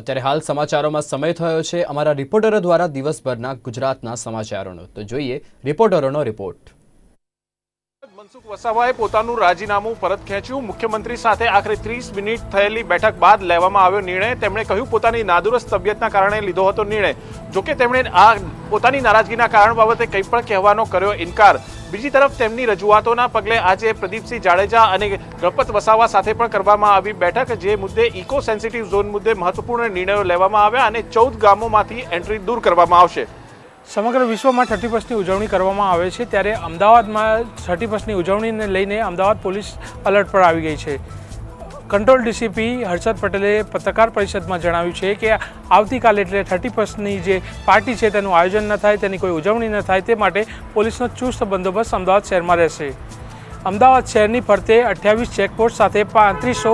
અત્યારે હાલ સમાચારોમાં સમય થયો છે. અમારા રિપોર્ટરો દ્વારા દિવસભરના ગુજરાતના સમાચારોનો. તો જોઈએ રિપોર્ટરોનો રિપોર્ટ. મનસુખ વસાવાએ પોતાનું રાજીનામું પરત ખેંચ્યું. મુખ્યમંત્રી સાથે આખરે ત્રીસ મિનિટ થયેલી બેઠક બાદ લેવામાં આવ્યો નિર્ણય. તેમણે કહ્યું, પોતાની નાદુરસ્ત તબિયતના કારણે લીધો હતો નિર્ણય. જોકે તેમણે આ પોતાની નારાજગીના કારણ બાબતે કંઈ પણ કહેવાનો કર્યો ઇનકાર. બીજી તરફ તેમની રજૂઆતોના પગલે આજે પ્રદીપસિંહ જાડેજા અને ગણપત વસાવા સાથે પણ કરવામાં આવી બેઠક, જે મુદ્દે ઇકો સેન્સિટિવ ઝોન મુદ્દે મહત્વપૂર્ણ નિર્ણયો લેવામાં આવ્યા અને ચૌદ ગામોમાંથી એન્ટ્રી દૂર કરવામાં આવશે. સમગ્ર વિશ્વમાં થર્ટી ફર્સ્ટની ઉજવણી કરવામાં આવે છે, ત્યારે અમદાવાદમાં થર્ટી ફર્સ્ટની ઉજવણીને લઈને અમદાવાદ પોલીસ અલર્ટ પર આવી ગઈ છે. કંટ્રોલ ડીસીપી હર્ષદ પટેલે પત્રકાર પરિષદમાં જણાવ્યું છે કે આવતીકાલે એટલે થર્ટી ફર્સ્ટની જે પાર્ટી છે તેનું આયોજન ન થાય, તેની કોઈ ઉજવણી ન થાય, તે માટે પોલીસનો ચુસ્ત બંદોબસ્ત અમદાવાદ શહેરમાં રહેશે. અમદાવાદ શહેરની ફરતે અઠ્યાવીસ ચેકપોસ્ટ સાથે પાંત્રીસો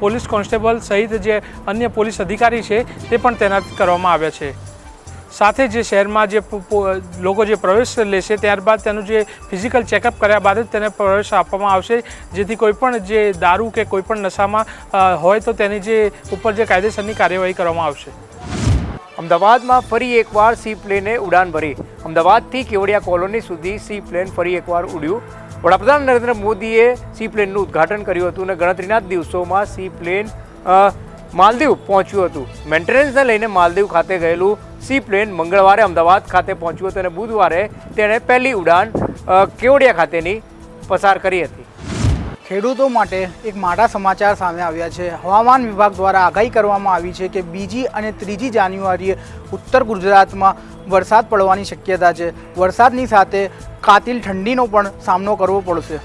પોલીસ કોન્સ્ટેબલ સહિત જે અન્ય પોલીસ અધિકારી છે, તે પણ તૈનાત કરવામાં આવ્યા છે. સાથે જે શહેરમાં જે લોકો જે પ્રવેશ લેશે ત્યારબાદ તેનું જે ફિઝિકલ ચેકઅપ કર્યા બાદ જ તેને પ્રવેશ આપવામાં આવશે. જેથી કોઈપણ જે દારૂ કે કોઈ પણ નશામાં હોય તો તેની જે ઉપર જે કાયદેસરની કાર્યવાહી કરવામાં આવશે. અમદાવાદમાં ફરી એકવાર સી પ્લેને ઉડાન ભરી. અમદાવાદથી કેવડિયા કોલોની સુધી સી પ્લેન ફરી એકવાર ઉડ્યું. વડાપ્રધાન નરેન્દ્ર મોદીએ સી પ્લેનનું ઉદ્ઘાટન કર્યું હતું અને ગણતરીના દિવસોમાં સી પ્લેન માલદીવ પહોંચ્યું હતું. મેન્ટેનન્સને લઈને માલદીવ ખાતે ગયેલું સી પ્લેન મંગળવારે અમદાવાદ ખાતે પહોંચ્યું હતું અને બુધવારે તેણે પહેલી ઉડાન કેવડિયા ખાતેની પસાર કરી હતી. ખેડૂતો માટે એક માટા સમાચાર સામે આવ્યા છે. હવામાન વિભાગ દ્વારા આગાહી કરવામાં આવી છે કે બીજી અને ત્રીજી જાન્યુઆરીએ ઉત્તર ગુજરાતમાં વરસાદ પડવાની શક્યતા છે. વરસાદની સાથે કાતિલ ઠંડીનો પણ સામનો કરવો પડશે.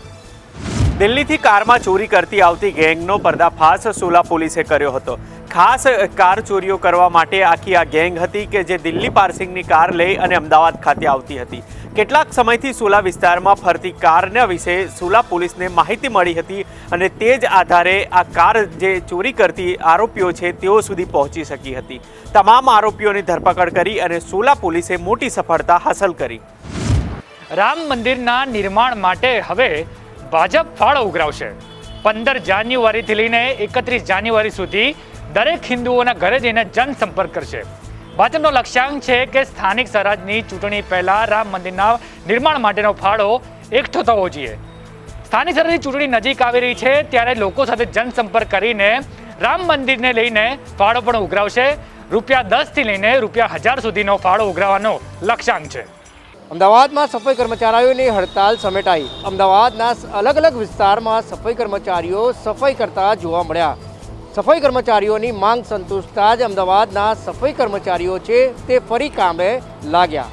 દિલ્હીથી કારમાં ચોરી કરતી આવતી ગેંગનો પર્દાફાશ સોલા પોલીસે કર્યો હતો. ખાસ કાર ચોરીઓ કરવા માટે આખી આ ગેંગ હતી કે જે દિલ્હી પાર્સિંગની કાર લઈ અને અમદાવાદ ખાતે આવતી હતી. કેટલાક સમયથી સોલા વિસ્તારમાં ફરતી કારના વિશે સોલા પોલીસને માહિતી મળી હતી અને તે જ આધારે આ કાર જે ચોરી કરતી આરોપીઓ છે તેઓ સુધી પહોંચી શકી હતી. તમામ આરોપીઓની ધરપકડ કરી અને સોલા પોલીસે મોટી સફળતા હાંસલ કરી. રામ મંદિરના નિર્માણ માટે હવે ભાજપ ફાળો ઉઘરાવશે. પંદર જાન્યુઆરીથી લઈને એકત્રીસ જાન્યુઆરી સુધી દરેક હિન્દુઓના ઘરે જઈને જનસંપર્ક કરશે. ભાજપનો લક્ષ્યાંક છે કે સ્થાનિક સ્વરાજની ચૂંટણી પહેલા રામ મંદિરના નિર્માણ માટેનો ફાળો એકઠો થવો જોઈએ. સ્થાનિક સ્વરાજની ચૂંટણી નજીક આવી રહી છે ત્યારે લોકો સાથે જનસંપર્ક કરીને રામ મંદિરને લઈને ફાળો પણ ઉઘરાવશે. રૂપિયા દસથી લઈને રૂપિયા હજાર સુધીનો ફાળો ઉઘરાવવાનો લક્ષ્યાંક છે. અમદાવાદમાં સફાઈ કર્મચારીઓની હડતાલ સમેટાઈ. અમદાવાદના અલગ અલગ વિસ્તારમાં સફાઈ કર્મચારીઓ સફાઈ કરતા જોવા મળ્યા. સફાઈ કર્મચારીઓની માંગ સંતુષ્ટતા જ અમદાવાદના સફાઈ કર્મચારીઓ છે તે ફરી કામે લાગ્યા.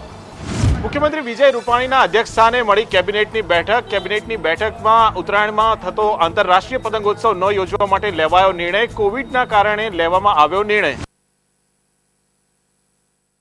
મુખ્યમંત્રી વિજય રૂપાણીના અધ્યક્ષસ્થાને મળી કેબિનેટની બેઠક. કેબિનેટની બેઠકમાં ઉત્તરાયણમાં થતો આંતરરાષ્ટ્રીય પતંગોત્સવ ન યોજવા માટે લેવાયો નિર્ણય. કોવિડના કારણે લેવામાં આવ્યો નિર્ણય.